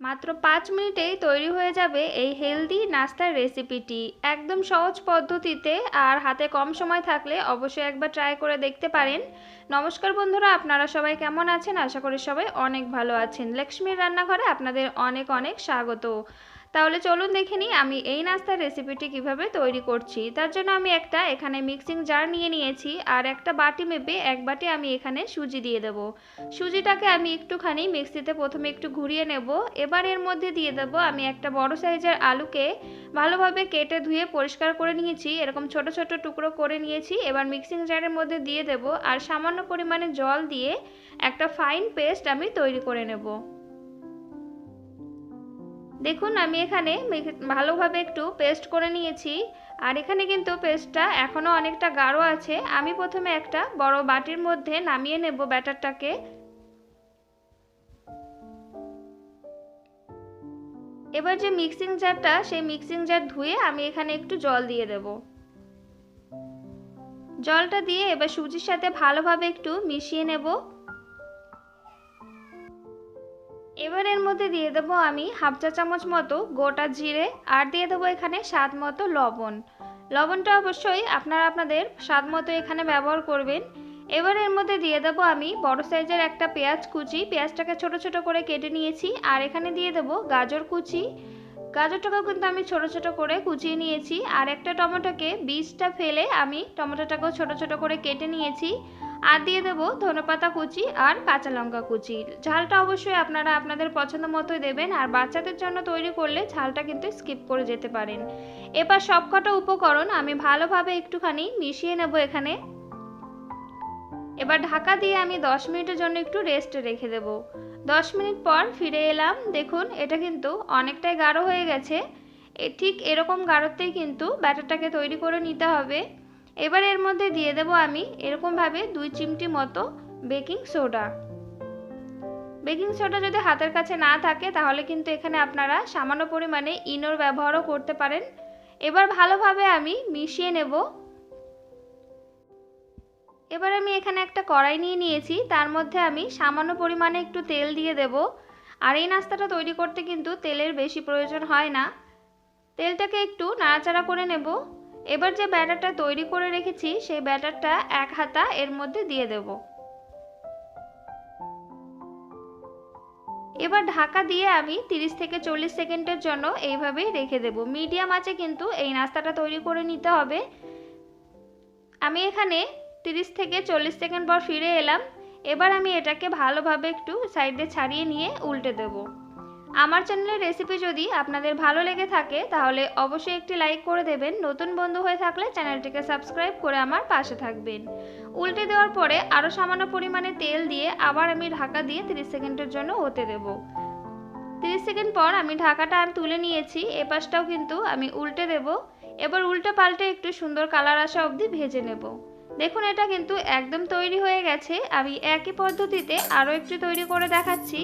মাত্র পাঁচ মিনিটেই তৈরি হয়ে যাবে এই হেলদি নাস্তার রেসিপিটি। একদম সহজ পদ্ধতিতে আর হাতে কম সময় থাকলে অবশ্যই একবার ট্রাই করে দেখতে পারেন। নমস্কার বন্ধুরা, আপনারা সবাই কেমন আছেন? আশা করি সবাই অনেক ভালো আছেন। লক্ষ্মীর রান্নাঘরে আপনাদের অনেক অনেক স্বাগত। তাহলে চলুন দেখে নিই আমি এই নাস্তার রেসিপিটি কীভাবে তৈরি করছি। তার জন্য আমি একটা এখানে মিক্সিং জার নিয়ে নিয়েছি আর একটা বাটি মেপে এক বাটি আমি এখানে সুজি দিয়ে দেব। সুজিটাকে আমি একটুখানি মিক্সিতে প্রথমে একটু ঘুরিয়ে নেব। এবার এর মধ্যে দিয়ে দেব আমি একটা বড় সাইজের আলুকে ভালোভাবে কেটে ধুয়ে পরিষ্কার করে নিয়েছি। এরকম ছোট ছোট টুকরো করে নিয়েছি। এবার মিক্সিং জারের মধ্যে দিয়ে দেব আর সামান্য পরিমাণে জল দিয়ে একটা ফাইন পেস্ট আমি তৈরি করে নেব। দেখুন, আমি এখানে ভালোভাবে একটু পেস্ট করে নিয়েছি। আর এখানে কিন্তু পেস্টটা এখনও অনেকটা গাঢ় আছে। আমি প্রথমে একটা বড় বাটির মধ্যে নামিয়ে নেব ব্যাটারটাকে। এবার যে মিক্সিং জারটা সেই মিক্সিং জার ধুয়ে আমি এখানে একটু জল দিয়ে দেব। জলটা দিয়ে এবার সুজির সাথে ভালোভাবে একটু মিশিয়ে নেব। এবার এর মধ্যে দিয়ে দেবো আমি হাফ চা চামচ মতো গোটা জিরে আর দিয়ে দেবো এখানে স্বাদ মতো লবণ। লবণটা অবশ্যই আপনারা আপনাদের স্বাদ মতো এখানে ব্যবহার করবেন। এবার এর মধ্যে দিয়ে দেবো আমি বড় সাইজের একটা পেঁয়াজ কুচি। পেঁয়াজটাকে ছোট ছোট করে কেটে নিয়েছি আর এখানে দিয়ে দেবো গাজর কুচি। গাজরটাকেও কিন্তু আমি ছোট ছোট করে কুচিয়ে নিয়েছি। আর একটা টমেটোকে বীজটা ফেলে আমি টমেটোটাকেও ছোট ছোট করে কেটে নিয়েছি। আর দিয়ে দেবো ধনেপাতা কুচি আর কাঁচা লঙ্কা কুচি। ঝালটা অবশ্যই আপনারা আপনাদের পছন্দ মতোই দেবেন আর বাচ্চাদের জন্য তৈরি করলে ঝালটা কিন্তু স্কিপ করে যেতে পারেন। এবার সবকটা উপকরণ আমি ভালোভাবে একটুখানি মিশিয়ে নেব এখানে। এবার ঢাকা দিয়ে আমি দশ মিনিটের জন্য একটু রেস্টে রেখে দেব। দশ মিনিট পর ফিরে এলাম। দেখুন, এটা কিন্তু অনেকটাই গাঢ় হয়ে গেছে। ঠিক এরকম গাঢ়তেই কিন্তু ব্যাটারটাকে তৈরি করে নিতে হবে। এবার এর মধ্যে দিয়ে দেব আমি এরকমভাবে দুই চিমটি মতো বেকিং সোডা। বেকিং সোডা যদি হাতের কাছে না থাকে, তাহলে কিন্তু এখানে আপনারা সামান্য পরিমাণে ইনোর ব্যবহারও করতে পারেন। এবার ভালোভাবে আমি মিশিয়ে নেব। এবার আমি এখানে একটা কড়াই নিয়ে নিয়েছি, তার মধ্যে আমি সামান্য পরিমাণে একটু তেল দিয়ে দেব। আর এই নাস্তাটা তৈরি করতে কিন্তু তেলের বেশি প্রয়োজন হয় না। তেলটাকে একটু নাড়াচাড়া করে নেব। এবার যে ব্যাটারটা তৈরি করে রেখেছি, সেই ব্যাটারটা এক হাতা এর মধ্যে দিয়ে দেব। এবার ঢাকা দিয়ে আমি 30 থেকে চল্লিশ সেকেন্ডের জন্য এইভাবেই রেখে দেব। মিডিয়াম আছে কিন্তু এই নাস্তাটা তৈরি করে নিতে হবে। আমি এখানে 30 থেকে চল্লিশ সেকেন্ড পর ফিরে এলাম। এবার আমি এটাকে ভালোভাবে একটু সাইডে ছাড়িয়ে নিয়ে উল্টে দেবো। আমার চ্যানেলের রেসিপি যদি আপনাদের ভালো লেগে থাকে, তাহলে অবশ্যই একটি লাইক করে দেবেন। নতুন বন্ধু হয়ে থাকলে চ্যানেলটিকে সাবস্ক্রাইব করে আমার পাশে থাকবেন। উল্টে দেওয়ার পরে আরও সামান্য পরিমাণে তেল দিয়ে আবার আমি ঢাকা দিয়ে 30 সেকেন্ডের জন্য হতে দেব। 30 সেকেন্ড পর আমি ঢাকাটা আমি তুলে নিয়েছি এ পাশটাও কিন্তু আমি উল্টে দেব। এবার উল্টে পাল্টে একটু সুন্দর কালার আসা অবধি ভেজে নেব। দেখুন, এটা কিন্তু একদম তৈরি হয়ে গেছে। আমি একই পদ্ধতিতে আরও একটু তৈরি করে দেখাচ্ছি।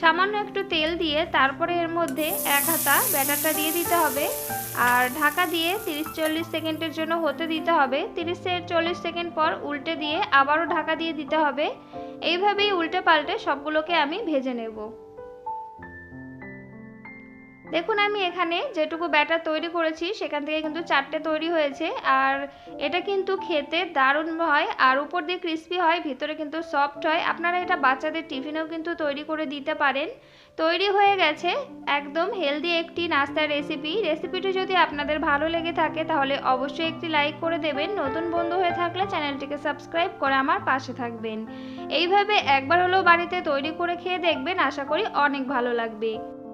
সামান্য একটু তেল দিয়ে তারপরে এর মধ্যে এক হাতা ব্যাটারটা দিয়ে দিতে হবে। আর ঢাকা দিয়ে তিরিশ চল্লিশ সেকেন্ডের জন্য হতে দিতে হবে। তিরিশ চল্লিশ সেকেন্ড পর উল্টে দিয়ে আবারও ঢাকা দিয়ে দিতে হবে। এইভাবেই উল্টে পাল্টে সবগুলোকে আমি ভেজে নেব। দেখুন আমি এখানে যেটুকু ব্যাটার তৈরি করেছি, সেখান থেকে কিন্তু চারটে তৈরি হয়েছে। আর এটা কিন্তু খেতে দারুণ হয়, আর উপর দিয়ে ক্রিস্পি হয়, ভিতরে কিন্তু সফট হয়। আপনারা এটা বাচ্চাদের টিফিনেও কিন্তু তৈরি করে দিতে পারেন। তৈরি হয়ে গেছে একদম হেলদি একটি নাস্তার রেসিপি রেসিপিটি যদি আপনাদের ভালো লেগে থাকে, তাহলে অবশ্যই একটি লাইক করে দেবেন। নতুন বন্ধু হয়ে থাকলে চ্যানেলটিকে সাবস্ক্রাইব করে আমার পাশে থাকবেন। এইভাবে একবার হলেও বাড়িতে তৈরি করে খেয়ে দেখবেন, আশা করি অনেক ভালো লাগবে।